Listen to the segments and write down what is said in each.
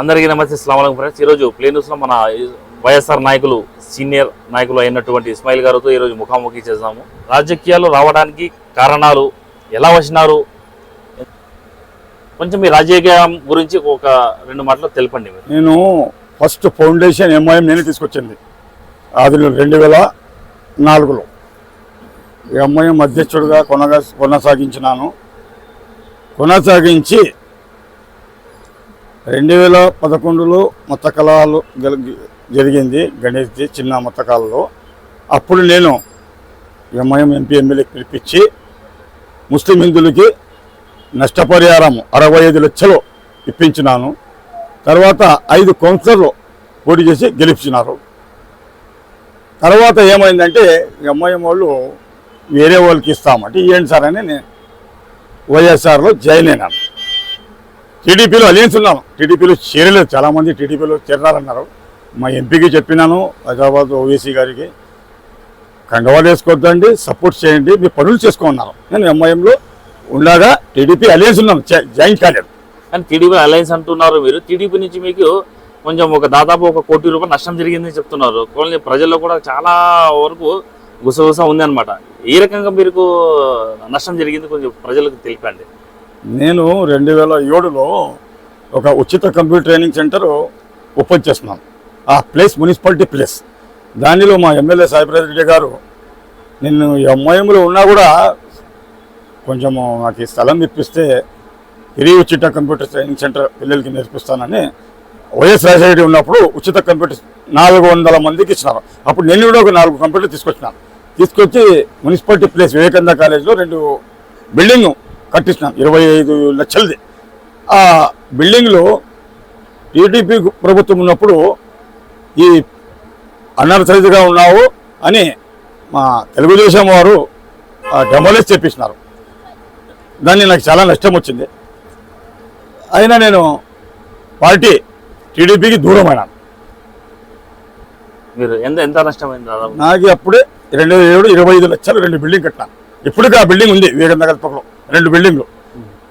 అందరికీ నమస్తే స్లామలం ఫ్రెండ్స్. ఈరోజు ప్లే న్యూస్లో మన వైఎస్ఆర్ నాయకులు సీనియర్ నాయకులు అయినటువంటి ఇస్మాయిల్ గారితో ఈరోజు ముఖాముఖి చేద్దాము. రాజకీయాలు రావడానికి కారణాలు ఎలా వచ్చినారు కొంచెం మీ రాజకీయం గురించి ఒక రెండు మాటలు తెలపండి నేను ఫస్ట్ ఫౌండేషన్ ఎంఐఎం నేను తీసుకొచ్చింది. అది రెండు వేల నాలుగులో ఎంఐఎం అధ్యక్షుడిగా కొనగా కొనసాగించినాను. కొనసాగించి రెండు వేల పదకొండులో మతకళాలు జరిగింది గణేష్ చిన్న మతకాలలో. అప్పుడు నేను ఎంఐఎం ఎంపీ ఎమ్మెల్యే పిలిపించి ముస్లిం హిందువులకి నష్టపరిహారం అరవై ఐదు లక్షలు ఇప్పించినాను. తర్వాత ఐదు కౌన్సిలర్లు పోటీ చేసి గెలిపించినారు. తర్వాత ఏమైందంటే ఎంఐఎం వాళ్ళు వేరే వాళ్ళకి ఇస్తామంటే ఏంటి సార్ అని నేను వైఎస్ఆర్లో జాయిన్ అయినాను. టీడీపీలో అలయన్స్ ఉన్నాం. టీడీపీలో చేరలేదు. చాలామంది టీడీపీలో చేరాలన్నారు మా ఎంపీకి చెప్పినాను హైదరాబాద్ ఓవీసీ గారికి. కండవాలు వేసుకోవద్దండి సపోర్ట్ చేయండి మీ పనులు చేసుకోమన్నారు. నేను ఎంఐఎంలో ఉండగా టీడీపీ అలయన్స్ ఉన్నాను జాయిన్ కాలేదు. కానీ టీడీపీ అలయన్స్ అంటున్నారు మీరు. టీడీపీ నుంచి మీకు కొంచెం ఒక దాదాపు ఒక కోటి రూపాయలు నష్టం జరిగిందని చెప్తున్నారు. కొన్ని ప్రజల్లో కూడా చాలా వరకు గుసగుస ఉంది అనమాట ఏ రకంగా మీకు నష్టం జరిగింది కొంచెం ప్రజలకు తెలిపండి. నేను రెండు వేల ఏడులో ఒక ఉచిత కంప్యూటర్ ట్రైనింగ్ సెంటర్ ఓపెన్ చేస్తున్నాను. ఆ ప్లేస్ మున్సిపాలిటీ ప్లేస్. దానిలో మా ఎమ్మెల్యే సాయిప్రసాద్ రెడ్డి గారు నేను ఎంఐఎంలో ఉన్నా కూడా కొంచెము నాకు ఈ స్థలం ఇప్పిస్తే ఇది ఉచిత కంప్యూటర్ ట్రైనింగ్ సెంటర్ పిల్లలకి నేర్పిస్తానని వైఎస్ రాజశేఖర ఉన్నప్పుడు ఉచిత కంప్యూటర్ నాలుగు వందల మందికి ఇచ్చినారు. అప్పుడు నేను కూడా ఒక నాలుగు కంప్యూటర్ తీసుకొచ్చినాను తీసుకొచ్చి మున్సిపాలిటీ ప్లేస్ వివేకానంద కాలేజ్లో రెండు బిల్డింగ్ కట్టించినాం ఇరవై ఐదు లక్షలది. ఆ బిల్డింగ్లో టీడీపీ ప్రభుత్వం ఉన్నప్పుడు ఈ అనర్సైజ్గా ఉన్నావు అని మా తెలుగుదేశం వారు డెమోలేస్ చేపించినారు. దాన్ని నాకు చాలా నష్టం వచ్చింది. అయినా నేను పార్టీ టీడీపీకి దూరమైనాను. మీరు ఎంత ఎంత నష్టమైంది నాకు అప్పుడే రెండు వేల ఏడు ఇరవై ఐదు లక్షలు రెండు బిల్డింగ్ కట్టినాను ఇప్పటికీ ఆ బిల్డింగ్ ఉంది వివేకానంద కల్పకలో రెండు బిల్డింగ్లు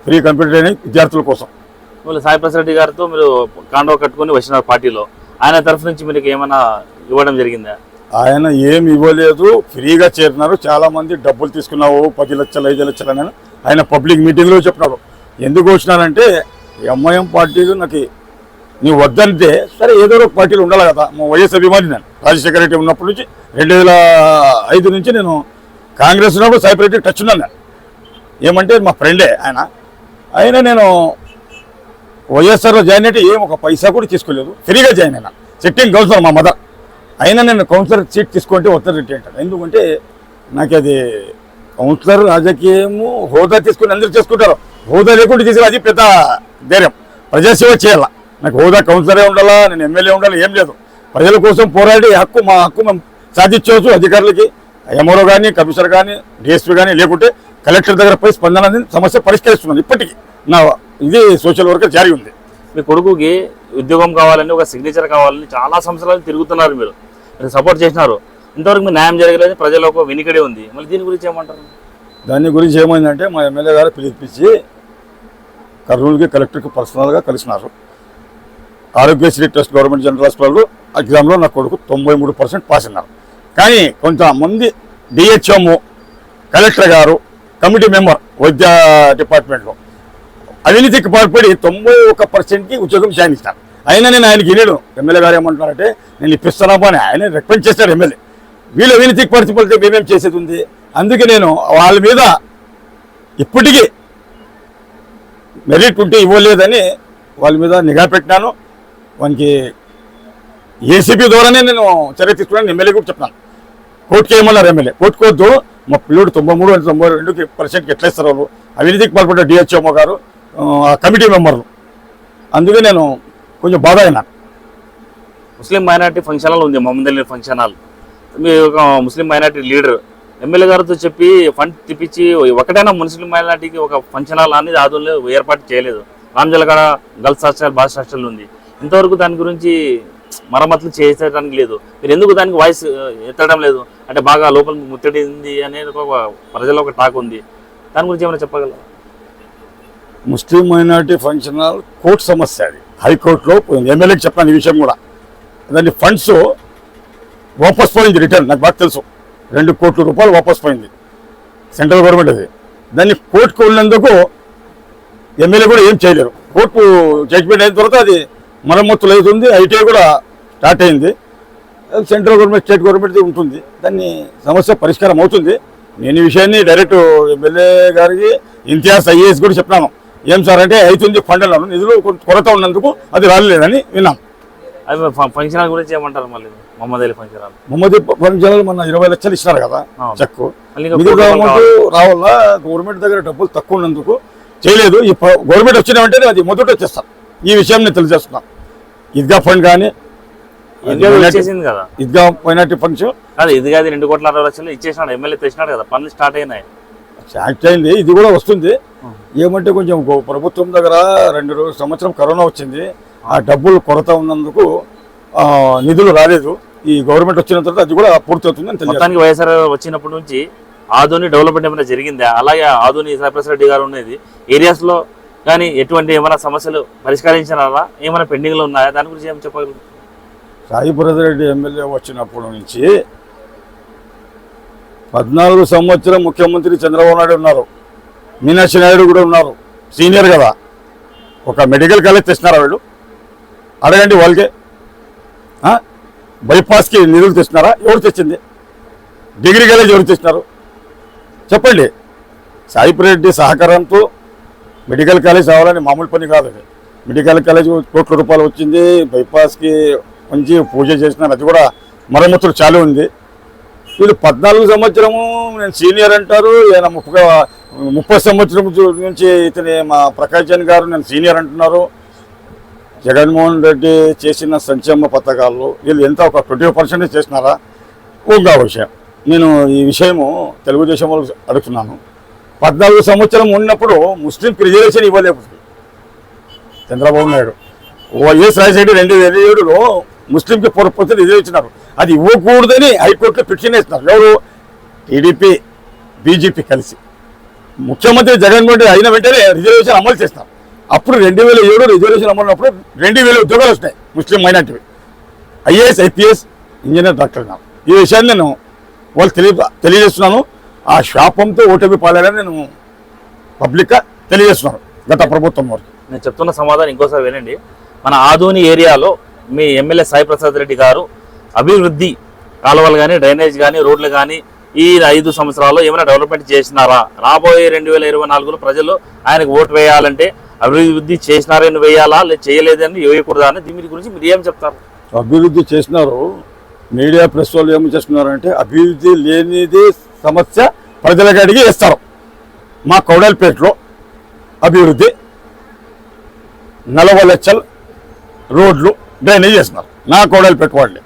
ఫ్రీ కంప్యూటర్ ట్రైనింగ్ విద్యార్థుల కోసం. మళ్ళీ సాయి ప్రసాద్ రెడ్డి గారితో మీరు కాండవ కట్టుకొని వచ్చినారు పార్టీలో ఆయన తరఫు నుంచి మీకు ఏమైనా ఇవ్వడం జరిగిందా? ఆయన ఏమి ఇవ్వలేదు ఫ్రీగా చేరినారు చాలా మంది డబ్బులు తీసుకున్నావు పది లక్షలు ఐదు లక్షలు అని ఆయన పబ్లిక్ మీటింగ్లో చెప్పినారు. ఎందుకు వచ్చినారంటే ఎంఐఎం పార్టీలు నాకు నీవు వద్దంటే సరే ఏదో ఒక పార్టీలు ఉండాలి కదా. మా వైఎస్ అభిమాని నేను రాజశేఖర రెడ్డి ఉన్నప్పటి నుంచి రెండు వేల ఐదు నుంచి నేను కాంగ్రెస్ ఉన్నప్పుడు రెడ్డి టచ్ ఉన్నాను. నేను ఏమంటే మా ఫ్రెండే ఆయన. ఆయన నేను వైఎస్ఆర్లో జాయిన్ అయితే ఏం ఒక పైసా కూడా తీసుకోలేదు. ఫ్రీగా జాయిన్ అయినా. సిట్టింగ్ కౌన్సిలర్ మా మదర్. అయినా నేను కౌన్సిలర్ సీట్ తీసుకుంటే ఉత్తర రెడ్డి ఎందుకంటే నాకు అది కౌన్సిలర్ రాజకీయము హోదా తీసుకుని అందరూ చేసుకుంటారు. హోదా లేకుండా చేసేది అది పెద్ద ధైర్యం. ప్రజాసేవ చేయాల. నాకు హోదా కౌన్సిలరే ఉండాలా నేను ఎమ్మెల్యే ఉండాలి ఏం లేదు. ప్రజల కోసం పోరాడి హక్కు మా హక్కు మేము సాధించవచ్చు అధికారులకి. ఎంఆర్ఓ కానీ కమిషనర్ కానీ డిఎస్పీ కానీ లేకుంటే కలెక్టర్ దగ్గర పోయి స్పందన సమస్య పరిష్కరిస్తున్నాను ఇప్పటికీ నా ఇది సోషల్ వర్కర్ జారీ ఉంది. మీ కొడుకుకి ఉద్యోగం కావాలని ఒక సిగ్నేచర్ కావాలని చాలా సంవత్సరాలు తిరుగుతున్నారు మీరు. మీరు సపోర్ట్ చేసినారు. ఇంతవరకు మీ న్యాయం జరగలేదు ప్రజల ఒక వెనుకడే ఉంది. మళ్ళీ దీని గురించి ఏమంటారు? దాని గురించి ఏమైందంటే మా ఎమ్మెల్యే గారు పిలిపించి కర్నూలుకి కలెక్టర్కి పర్సనల్గా కలిసినారు. Aarogyasri trust government general hospital ఎగ్జామ్లో నా కొడుకు తొంభై మూడు పర్సెంట్ పాస్ అన్నారు కానీ కొంతమంది డిహెచ్ఎం కలెక్టర్ గారు కమిటీ మెంబర్ వైద్య డిపార్ట్మెంట్లో. అవినీతికి పాల్పడి తొంభై ఒక పర్సెంట్కి ఉద్యోగం జాయిన్ ఇస్తాను అయినా నేను ఆయనకి వినడు ఎమ్మెల్యే గారు ఏమంటున్నారంటే నేను ఇప్పిస్తున్నాము అని ఆయన రికమెండ్ చేశారు ఎమ్మెల్యే. వీళ్ళు అవినీతికి పరిస్థితులతో మేమేం చేసేది ఉంది? అందుకే నేను వాళ్ళ మీద ఇప్పటికీ మెరిట్ ఉంటే ఇవ్వలేదని వాళ్ళ మీద నిఘా పెట్టినాను. వానికి ఏసీబీ ద్వారానే నేను చర్య తీసుకున్నాను ఎమ్మెల్యే కూడా చెప్తాను ఓటు చేయమన్నారు ఎమ్మెల్యే. ఓటుకోవద్దు మా పిల్లడు తొంభై మూడు అంటే తొంభై రెండు పర్సెంట్కి ఎట్లా ఇస్తారు వాళ్ళు? అవినీతికి పాల్పడ్డ డిహెచ్ఎంఓ గారు ఆ కమిటీ మెంబర్లు. అందుకే నేను కొంచెం బాధ అయినా. ముస్లిం మైనార్టీ ఫంక్షన్ హాల్ ఉంది మహమ్మద్ ఫంక్షన్ హాల్ మీ ఒక ముస్లిం మైనార్టీ లీడర్ ఎమ్మెల్యే గారితో చెప్పి ఫండ్ తెప్పించి ఒకటైనా ముస్లిం మైనార్టీకి ఒక ఫంక్షన్ హాల్ అనేది ఆధునలో ఏర్పాటు చేయలేదు. రామజలగడ గర్ల్స్ హాస్టల్ బాయ్స్ హాస్టల్ ఉంది. ఇంతవరకు దాని గురించి మరమ్మతులు చేసేయడానికి లేదు. మీరు ఎందుకు దానికి వాయిస్ ఎత్తడం లేదు? అంటే బాగా లోపల ముత్తడింది అనేది ఒక ప్రజల్లో ఒక టాక్ ఉంది. దాని గురించి ఏమైనా చెప్పగలరా? Muslim minority function hall court సమస్య అది. హైకోర్టులో ఎమ్మెల్యేకి చెప్పాను ఈ విషయం కూడా. దాన్ని ఫండ్స్ వాపస్ పోయింది రిటర్న్. నాకు బాగా తెలుసు. రెండు కోట్ల రూపాయలు వాపస్ పోయింది. సెంట్రల్ గవర్నమెంట్ అది. దాన్ని కోర్టుకు వెళ్ళినందుకు ఎమ్మెల్యే కూడా ఏం చేయలేరు. కోర్టు జడ్జిమెంట్ అయిన తర్వాత అది మరమ్మతులు అవుతుంది ఐటీఐ కూడా స్టార్ట్ అయింది. సెంట్రల్ గవర్నమెంట్ స్టేట్ గవర్నమెంట్ ఉంటుంది. దాన్ని సమస్య పరిష్కారం అవుతుంది. నేను ఈ విషయాన్ని డైరెక్ట్ ఎమ్మెల్యే గారికి ఇంతియాజ్ ఐఏఎస్ కూడా చెప్పినాను. ఏం సార్ అంటే అవుతుంది ఫండ్ అన్నాను నిధులు కొరత ఉన్నందుకు అది రాలేదని విన్నాం. అవి ఫంక్షన్ హాల్ గురించి ఏమంటారు మళ్ళీ? మొహమ్మద్ అలీ ఫంక్షన్ హాల్ మొహమ్మద్ ఫంక్షన్లు మన ఇరవై లక్షలు ఇచ్చినారు కదా మిగతా రూపాయలు అమౌంట్ రావాలా? గవర్నమెంట్ దగ్గర డబ్బులు తక్కువ ఉన్నందుకు చేయలేదు. ఈ గవర్నమెంట్ వచ్చిన వెంటనే అది మొదట వచ్చేస్తాం. ఈ విషయం నేను తెలియజేస్తున్నాను ఈద్గా ఫండ్ కానీ ఇది ఇచ్చేసింది కదా. ఈద్గా మైనార్టీ ఫంక్షన్ కాదు ఇది కాదు రెండు కోట్ల అరవై లక్షలు ఇచ్చేసినాడు ఎమ్మెల్యే తెచ్చినాడు కదా పనులు స్టార్ట్ అయినాయి. యాక్ట్ అయింది ఇది కూడా వస్తుంది. ఏమంటే కొంచెం ప్రభుత్వం దగ్గర రెండు రోజు సంవత్సరం కరోనా వచ్చింది. ఆ డబ్బులు కొరత ఉన్నందుకు నిధులు రాలేదు. ఈ గవర్నమెంట్ వచ్చిన తర్వాత అది కూడా పూర్తి తెలియదు. మొత్తానికి వైఎస్ఆర్ వచ్చినప్పటి నుంచి ఆధుని డెవలప్మెంట్ ఏమైనా జరిగిందా? అలాగే ఆధుని సైప్రస్ రెడ్డి గారు ఉండేది ఏరియాస్లో కానీ ఎటువంటి ఏమైనా సమస్యలు పరిష్కరించారా ఏమైనా పెండింగ్లు ఉన్నాయా? దాని గురించి ఏం చెప్పగలరు సాయి రెడ్డి ఎమ్మెల్యే వచ్చినప్పటి నుంచి పద్నాలుగు సంవత్సరం ముఖ్యమంత్రి చంద్రబాబు నాయుడు ఉన్నారు. మీనాక్షి నాయుడు కూడా ఉన్నారు. సీనియర్ కదా. ఒక మెడికల్ కాలేజ్ తెచ్చినారా వీళ్ళు? అడగండి వాళ్ళకే. బైపాస్కి నిధులు తెచ్చినారా? ఎవరు తెచ్చింది? డిగ్రీ కాలేజ్ ఎవరు తెచ్చినారు? చెప్పండి. సాయిపురెడ్డి సహకారంతో మెడికల్ కాలేజ్ రావాలని మామూలు పని కాదు అది. మెడికల్ కాలేజ్ కోట్ల రూపాయలు వచ్చింది బైపాస్కి మంచి పూజ చేసినారు అది కూడా మరమ్మతులు చాలా ఉంది. వీళ్ళు పద్నాలుగు సంవత్సరము నేను సీనియర్ అంటారు ఈయన ముప్పై ముప్పై సంవత్సరం నుంచి ఇతని మా ప్రకాష్ జన్ గారు నేను సీనియర్ అంటున్నారు. జగన్మోహన్ రెడ్డి చేసిన సంక్షేమ పథకాల్లో వీళ్ళు ఎంత ఒక ట్వంటీ పర్సెంట్ చేసినారా? ఇంకో విషయం. నేను ఈ విషయము తెలుగుదేశం వాళ్ళు అడుగుతున్నాను. పద్నాలుగు సంవత్సరం ఉన్నప్పుడు ముస్లిం రిజర్వేషన్ ఇవ్వలేకపోతుంది చంద్రబాబు నాయుడు. వైఎస్ రాజశేఖర రెండు వేల ఏడులో ముస్లింకి పొరపొత్తు రిజర్వేషన్ అది ఇవ్వకూడదని హైకోర్టులో పిటిషన్ వేస్తున్నారు ఎవరు? టీడీపీ బీజేపీ కలిసి. ముఖ్యమంత్రి జగన్మోహన్ రెడ్డి అయిన వెంటనే రిజర్వేషన్ అమలు చేస్తారు. అప్పుడు రెండు వేల ఏడు రిజర్వేషన్ అమలున్నప్పుడు రెండు వేల ఉద్యోగాలు వస్తాయి ముస్లిం మైనార్టీవి ఐఏఎస్ ఐపీఎస్ ఇంజనీర్ డాక్టర్ ఈ విషయాన్ని నేను వాళ్ళు తెలియ తెలియజేస్తున్నాను. ఆ శాపంతో ఓటమి పాలని నేను పబ్లిక్గా తెలియజేస్తున్నాను గత ప్రభుత్వం వారికి. నేను చెప్తున్న సమాధానం ఇంకోసారి వినండి. మన ఆధుని ఏరియాలో మీ ఎమ్మెల్యే సాయి ప్రసాద్ రెడ్డి గారు అభివృద్ధి కాలువలు కానీ డ్రైనేజ్ కానీ రోడ్లు కానీ ఈ ఐదు సంవత్సరాల్లో ఏమైనా డెవలప్మెంట్ చేసినారా? రాబోయే రెండు వేల ఇరవై నాలుగులో ప్రజలు ఆయనకు ఓటు వేయాలంటే అభివృద్ధి చేసినారని వేయాలా లేదా చేయలేదని వేయకూడదా అని దీని గురించి మీరు ఏం చెప్తారు? అభివృద్ధి చేసినారు మీడియా ప్రెస్ వాళ్ళు ఏమి చేస్తున్నారంటే అభివృద్ధి లేనిది సమస్య ప్రజలకు అడిగి ఇస్తారు. మా కౌడల్పేటలో అభివృద్ధి నలభై లక్షల రోడ్లు డ్రైనేజ్ చేస్తున్నారు నా కౌడల్పేట వాళ్ళే.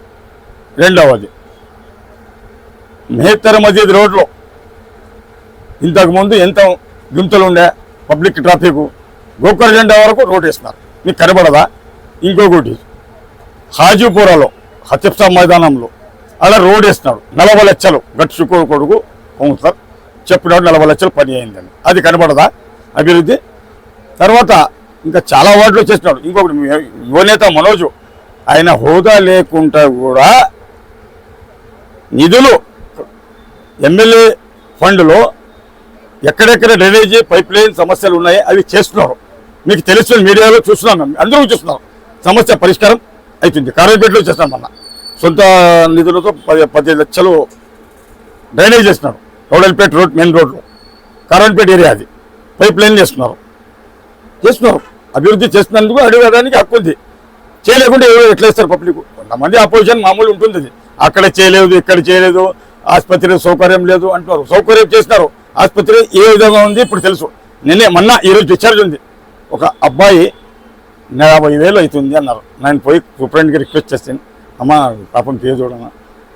రెండవది మేత్తర మజీద్ రోడ్లో. ఇంతకుముందు ఎంత గుంతలు ఉండే పబ్లిక్ ట్రాఫిక్ గోకర్ జెండా వరకు రోడ్ వేస్తున్నారు. మీకు కనబడదా? ఇంకొకటి హాజీపురాలో హతిప్సా మైదానంలో అలా రోడ్ వేస్తున్నాడు. నలభై లక్షలు. గట్టి కొడుకు సార్. చెప్పినాడు నలభై లక్షలు పని అయిందని. అది కనబడదా? అభివృద్ధి? తర్వాత ఇంకా చాలా వార్డులు చేస్తున్నాడు ఇంకొకటి యువనేత మనోజు. ఆయన హోదా లేకుండా కూడా నిధులు ఎమ్మెల్యే ఫండ్లో ఎక్కడెక్కడ డ్రైనేజీ పైప్ లైన్ సమస్యలు ఉన్నాయి అవి చేస్తున్నారు. మీకు తెలుసు మీడియాలో చూస్తున్నాం అందరూ చూస్తున్నాం సమస్య పరిష్కారం అవుతుంది కార్యపేటలో చేస్తున్నాం అన్న. సొంత నిధులతో పది పదిహేను లక్షలు డ్రైనేజ్ చేస్తున్నారు. రౌడల్పేట రోడ్ మెయిన్ రోడ్లో. కారణపేట ఏరియా అది. పైప్ లైన్ చేస్తున్నారు. చేస్తున్నారు. అభివృద్ధి చేస్తున్నందుకు అడగడానికి హక్కు ఉంది. చేయలేకుండా ఎవరు ఎట్లా ఇస్తారు పబ్లిక్? కొంతమంది అపోజిషన్ మామూలు ఉంటుంది అది. అక్కడ చేయలేదు ఇక్కడ చేయలేదు ఆసుపత్రి సౌకర్యం లేదు అంటున్నారు. సౌకర్యం చేసినారు ఆసుపత్రి ఏ విధంగా ఉంది ఇప్పుడు తెలుసు. నిన్నే మొన్న ఈరోజు డిశ్చార్జ్ ఉంది. ఒక అబ్బాయి యాభై వేలు అవుతుంది అన్నారు. నేను పోయి సూపరింటెండెంట్కి రిక్వెస్ట్ చేస్తాను. అమ్మ పాపం పేరు చూడమ్మా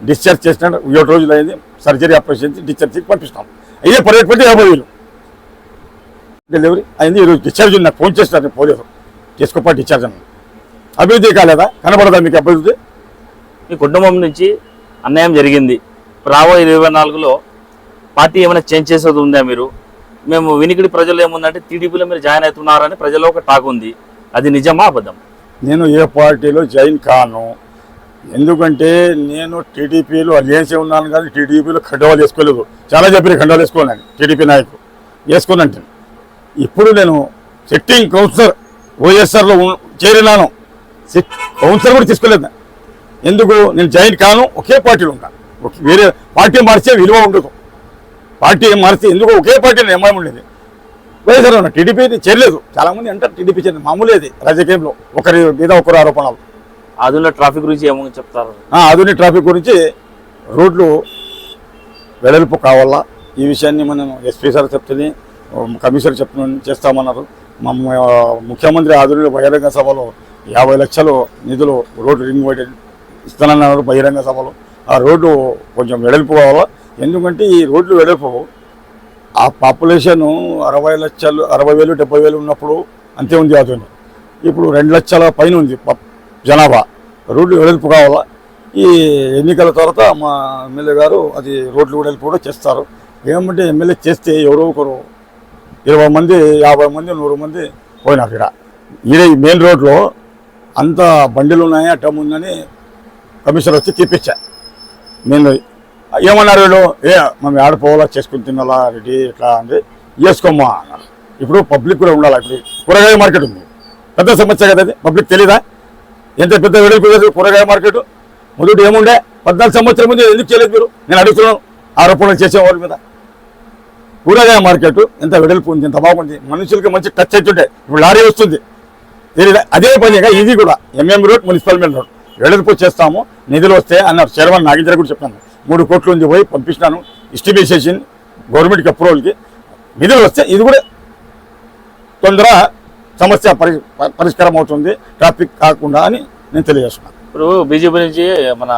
డిశ్చార్జ్ చేసినాడు ఏడు రోజులు అయింది సర్జరీ ఆపరేషన్ చేసి డిశ్చార్జ్ చేసి పంపిస్తాం. అయ్యే పర్యటన యాభై వేలు. డెలివరీ అయింది ఈరోజు డిశ్చార్జ్ నాకు ఫోన్ చేసినారు నేను పోలేదు. చేసుకోపా డిశ్చార్జ్ అన్నాను అభివృద్ధి కాలేదా? కనబడదా మీకు అభివృద్ధి? మీ కుటుంబం నుంచి అన్యాయం జరిగింది. రాబోయే ఇరవై నాలుగులో పార్టీ ఏమైనా చేంజ్ చేసేది ఉందా మీరు? మేము వినికిడి ప్రజలు ఏముందంటే టీడీపీలో మీరు జాయిన్ అవుతున్నారని ప్రజల్లో ఒక టాక్ ఉంది. అది నిజమా అబద్ధం? నేను ఏ పార్టీలో జాయిన్ కాను. ఎందుకంటే నేను టీడీపీలో అలియన్సే ఉన్నాను కానీ టీడీపీలో ఖండవాలు వేసుకోలేదు చాలా చెప్పిన ఖండవాలు వేసుకోలేను టీడీపీ నాయకులు. వేసుకోనంటే ఇప్పుడు నేను సిట్టింగ్ కౌన్సిలర్ ఓఎస్ఆర్లో చేరినాను. కౌన్సిలర్ కూడా తీసుకోలేదు ఎందుకు? నేను జాయిన్ కాను ఒకే పార్టీలో ఉంటాను వేరే పార్టీ మార్చే విలువ ఉండదు. పార్టీ మారిస్తే ఎందుకు? ఒకే పార్టీ నిర్మాణం ఉండేది? వైఎస్ఆర్ టీడీపీ చేరలేదు. చాలామంది అంటారు టీడీపీ చేరింది మామూలేది రాజకీయంలో ఒకరి మీద ఒకరు ఆరోపణలు. ఆధునిక ట్రాఫిక్ గురించి ఏమో చెప్తారు? ఆధునిక ట్రాఫిక్ గురించి రోడ్లు వెడల్పు కావాలా? ఈ విషయాన్ని మనం ఎస్పీ సార్ చెప్తుంది కమిషనర్ చెప్తు చేస్తామన్నారు. మా ముఖ్యమంత్రి ఆధునిక బహిరంగ సభలో యాభై లక్షలు నిధులు రోడ్డు రింగ్ వైడ్ ఇస్తానన్నారు బహిరంగ సభలో. ఆ రోడ్డు కొంచెం వెడల్పు కావాలా? ఎందుకంటే ఈ రోడ్లు వెడల్పు ఆ పాపులేషన్ అరవై లక్షలు అరవై వేలు డెబ్బై వేలు ఉన్నప్పుడు అంతే ఉంది ఆధునిక ఇప్పుడు రెండు లక్షల పైన ఉంది. జనాభా. రోడ్లు వెడల్పు కావాలా ఈ ఎన్నికల తర్వాత మా ఎమ్మెల్యే గారు అది రోడ్లు వెడల్పు కూడా చేస్తారు. ఏమంటే ఎమ్మెల్యే చేస్తే ఎవరో ఒకరు ఇరవై మంది యాభై మంది నూరు మంది పోయినారు ఇక్కడ. ఈడ ఈ మెయిన్ రోడ్లో అంత బండిలు ఉన్నాయి అడ్డం ఉందని కమిషనర్ వచ్చి తీపిచ్చా. మెయిన్ ఏమన్నారు వీళ్ళు? ఏ మేము ఆడిపోవాలా చేసుకుని తినాలా రెడీ ఇట్లా అని వేసుకోమ్మా అన్నారు. ఇప్పుడు పబ్లిక్ కూడా ఉండాలి ఇప్పుడు? కూరగాయ మార్కెట్ ఉంది. పెద్ద సమస్య కదా అది. పబ్లిక్ తెలీదా? ఎంత పెద్ద వెడల్పు కూరగాయ మార్కెట్? మొదటి ఏముండే? పద్నాలుగు సంవత్సరం ముందు ఎందుకు చేయలేదు మీరు? నేను అడుగుతున్నాను. ఆరోపణలు చేసేవారి మీద. కూరగాయ మార్కెట్ ఎంత వెడల్పు ఉంది ఎంత బాగుంది మనుషులకి మంచి టచ్ అవుతుంటే ఇప్పుడు లారీ వస్తుంది. తెలియదు అదే పనిగా ఇది కూడా. MM road municipal main road వెడల్పు చేస్తాము నిధులు వస్తే అన్నారు. చైర్మన్ నాగేంద్ర కూడా చెప్పాను. మూడు కోట్లు ఉంది పోయి పంపిస్తున్నాను. ఇస్టిమేషన్ గవర్నమెంట్కి అప్రూవల్కి నిధులు వస్తే ఇది కూడా తొందర సమస్య పరి పరిష్కారం అవుతుంది. ట్రాఫిక్ కాకుండా అని నేను తెలియజేస్తున్నాను. ఇప్పుడు బీజేపీ నుంచి మన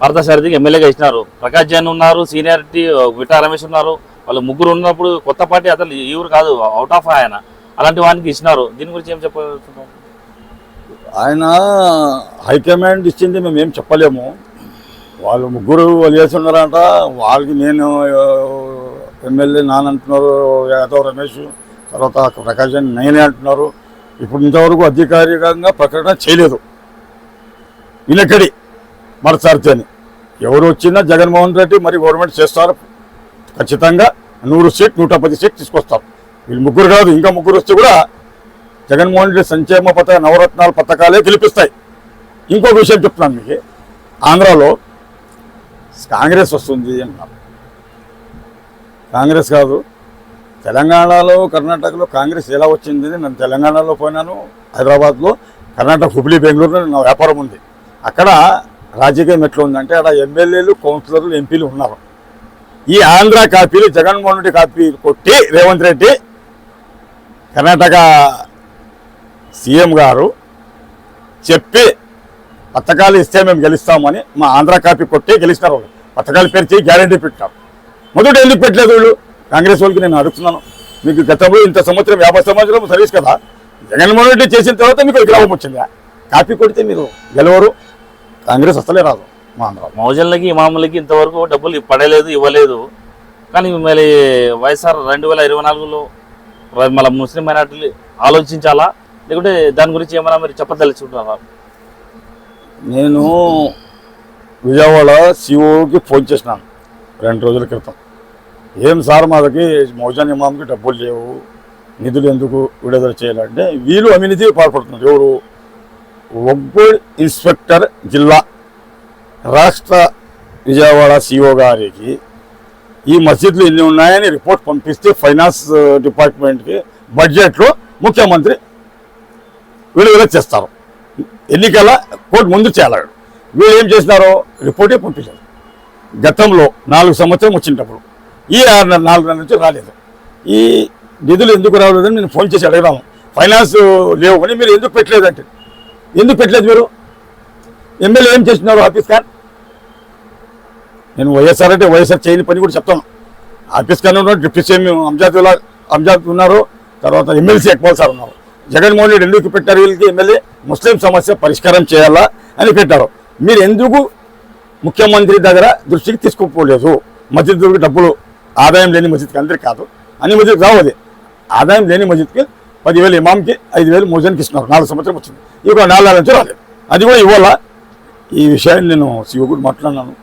పార్థసారథికి ఎమ్మెల్యేగా ఇచ్చినారు. ప్రకాష్ జైన్ ఉన్నారు సీనియారిటీ విటా రమేష్ ఉన్నారు. వాళ్ళు ముగ్గురు ఉన్నప్పుడు కొత్త పార్టీ అసలు ఈ ఊరు కాదు అవుట్ ఆఫ్ ఆయన. అలాంటి వానికి ఇచ్చినారు. దీని గురించి ఏం చెప్పారు ఆయన హైకమాండ్ ఇచ్చింది మేము ఏం చెప్పలేము. వాళ్ళు ముగ్గురు వాళ్ళు చేసి ఉన్నారంట. వాళ్ళకి నేను ఎమ్మెల్యే నాన్న అంటున్నారు యాదవ్ రమేష్. తర్వాత ప్రకాష్ నేనే అంటున్నారు. ఇప్పుడు ఇంతవరకు అధికారికంగా ప్రకటన చేయలేదు. వినకడి మరసారితే అని. ఎవరు వచ్చినా జగన్మోహన్ రెడ్డి మరి గవర్నమెంట్ చేస్తారు. ఖచ్చితంగా నూరు సీట్ నూట పది సీట్ తీసుకొస్తారు. వీళ్ళు ముగ్గురు కాదు ఇంకా ముగ్గురు వస్తే కూడా జగన్మోహన్ రెడ్డి సంక్షేమ పథక నవరత్నాల పథకాలే గెలిపిస్తాయి. ఇంకొక విషయం చెప్తున్నాను మీకు. ఆంధ్రాలో కాంగ్రెస్ వస్తుంది అన్నారు కాంగ్రెస్ కాదు తెలంగాణలో కర్ణాటకలో కాంగ్రెస్ ఎలా వచ్చింది నేను తెలంగాణలో పోయినాను హైదరాబాద్లో కర్ణాటక హుబ్లీ బెంగళూరులో నా వ్యాపారం ఉంది. అక్కడ రాజకీయం ఎట్లా ఉందంటే అక్కడ ఎమ్మెల్యేలు కౌన్సిలర్లు ఎంపీలు ఉన్నారు. ఈ ఆంధ్ర కాపీలు జగన్మోహన్ రెడ్డి కాపీ కొట్టి రేవంత్ రెడ్డి కర్ణాటక సీఎం గారు చెప్పి పథకాలు ఇస్తే మేము గెలుస్తామని మా ఆంధ్ర కాపీ కొట్టి గెలిచినారు వాళ్ళు. పథకాల పేరు చేయి గ్యారంటీ పెట్టారు. మొదట ఎందుకు పెట్టలేదు వీళ్ళు? కాంగ్రెస్ వాళ్ళకి నేను అడుగుతున్నాను మీకు గతంలో ఇంత సంవత్సరం యాభై సంవత్సరం సర్వీస్ కదా? జగన్మోహన్ రెడ్డి చేసిన తర్వాత మీకు లాభం వచ్చిందా. కాపీ కొడితే మీరు గెలవరు. కాంగ్రెస్ అసలే రాదు. మా ఆంధ్ర మౌజన్లకి ఇమాములకి ఇంతవరకు డబ్బులు పడలేదు ఇవ్వలేదు. కానీ మళ్ళీ వైఎస్ఆర్ రెండు వేల ఇరవై నాలుగులో మళ్ళీ ముస్లిం మైనార్టీలు ఆలోచించాలా? లేకుంటే దాని గురించి ఏమైనా మీరు చెప్పదలుచుకుంటున్నారా? నేను విజయవాడ సిఓకి ఫోన్ చేసినాను. రెండు రోజుల క్రితం. ఏం సార్ మా మౌజాన్ ఇమామ్కి డబ్బులు లేవు నిధులు ఎందుకు విడుదల చేయాలంటే వీళ్ళు అవినీతి పాల్పడుతున్నారు. ఎవరు? ఒంగోలు ఇన్స్పెక్టర్ జిల్లా రాష్ట్ర విజయవాడ సిఓ గారికి ఈ మసీదులు ఎన్ని ఉన్నాయని రిపోర్ట్ పంపిస్తే ఫైనాన్స్ డిపార్ట్మెంట్కి బడ్జెట్లో ముఖ్యమంత్రి విడుదల చేస్తారు. ఎన్నికల కోర్టు ముందు చేయాలి. వీళ్ళు ఏం చేసినారో రిపోర్టే పంపించారు గతంలో నాలుగు సంవత్సరం వచ్చినప్పుడు ఈ ఆరు నెల- నాలుగు నెలల నుంచి రాలేదు. ఈ నిధులు ఎందుకు రాలేదని నేను ఫోన్ చేసి అడగదాము ఫైనాన్స్ లేవు అని మీరు ఎందుకు పెట్టలేదంటే ఎందుకు పెట్టలేదు మీరు? ఎమ్మెల్యే ఏం చేస్తున్నారు ఆఫీస్ కార్? నేను వైఎస్ఆర్ అంటే వైఎస్ఆర్ చేయని పని కూడా చెప్తాను. ఆఫీస్ కార్ ఉన్నారు డిప్యూటీ సీఎం అంజాద్ ఉల్లా- అంజాద్ ఉన్నారు తర్వాత ఎమ్మెల్సీ ఎక్బల్ సార్ ఉన్నారు. జగన్మోహన్ రెడ్డి ఎందుకు పెట్టారు వీళ్ళకి ఎమ్మెల్యే? ముస్లిం సమస్య పరిష్కారం చేయాలా అని పెట్టారు. మీరు ఎందుకు ముఖ్యమంత్రి దగ్గర దృష్టికి తీసుకోపోలేదు? మధ్య డబ్బులు ఆదాయం లేని మసీద్కి అందరికీ కాదు. అన్ని మసీద్కి రావు అది. ఆదాయం లేని మసీద్కి పదివేలు ఇమాంకి ఐదు వేలు మోజన్కి ఇస్తున్నారు. నాలుగు సంవత్సరం వచ్చింది. ఇక నాలుగు నుంచి రాలేదు. అది కూడా ఇవ్వాలా ఈ విషయాన్ని నేను శివగుడు మాట్లాడినాను.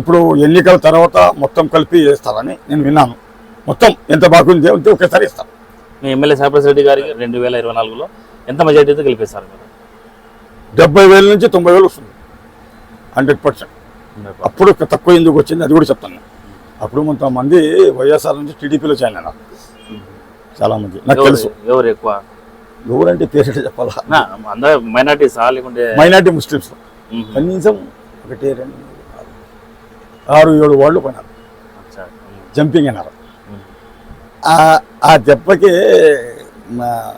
ఇప్పుడు ఎన్నికల తర్వాత మొత్తం కలిపి వేస్తారని నేను విన్నాను. మొత్తం ఎంత బాగుంది అంతే ఒకేసారి ఇస్తాను మీ ఎమ్మెల్యే సాయిప్రసాద్ రెడ్డి గారికి రెండు వేల ఇరవై నాలుగులో ఎంత మెజార్టీతో గెలిపేశారు మీరు? డెబ్బై వేల నుంచి తొంభై వేలు వస్తుంది. Hundred percent. అప్పుడు తక్కువ ఎందుకు వచ్చింది అది కూడా చెప్తాను. అప్పుడు కొంతమంది వైఎస్ఆర్ నుంచి టీడీపీలో జాయిన్ అయినారు. చాలా మంది నాకు తెలుసు. ఎవరు ఎక్కువ? ఎవరంటే పేరు చెప్పాలా? అందరూ మైనార్టీసా లేకుంటే మైనార్టీ ముస్లిమ్స్. కనీసం ఒకటి రెండు ఆరు ఏడు వాళ్ళు పోయినారు. జంపింగ్ అయినారు. మ్మ్. ఆ- దెబ్బకి మా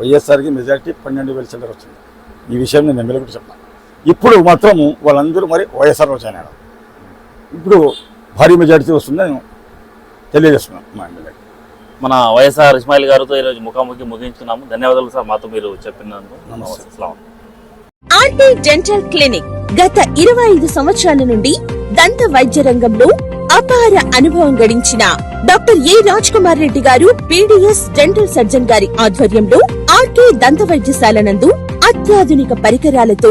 వైఎస్ఆర్కి మెజారిటీ పన్నెండు వేల చిల్లర వచ్చింది. ఈ విషయం నేను ఎమ్మెల్యే కూడా చెప్పాను. ఇప్పుడు మాత్రం వాళ్ళందరూ మరి వైఎస్ఆర్ వచ్చాను ఇప్పుడు భారీ మెజారిటీ వస్తుందని నేను తెలియజేస్తున్నాను మా ఎమ్మెల్యే. మన వైఎస్ఆర్ ఇస్మాయిల్ గారితో ఈరోజు ముఖాముఖి ముగించున్నాము. ధన్యవాదాలు సార్ మాతో మీరు చెప్పినందుకు. నమస్తే. ఆర్టీ డెంటల్ క్లినిక్ గత ఇరవై ఐదు సంవత్సరాల నుండి దంత వైద్య రంగంలో అపార అనుభవం గడించిన డాక్టర్ ఏ రాజ్ కుమార్ రెడ్డి గారు పీడిఎస్ డెంటల్ సర్జన్ గారి ఆధ్వర్యంలో ఆర్కే దంత వైద్యశాల నందు అత్యాధునిక పరికరాలతో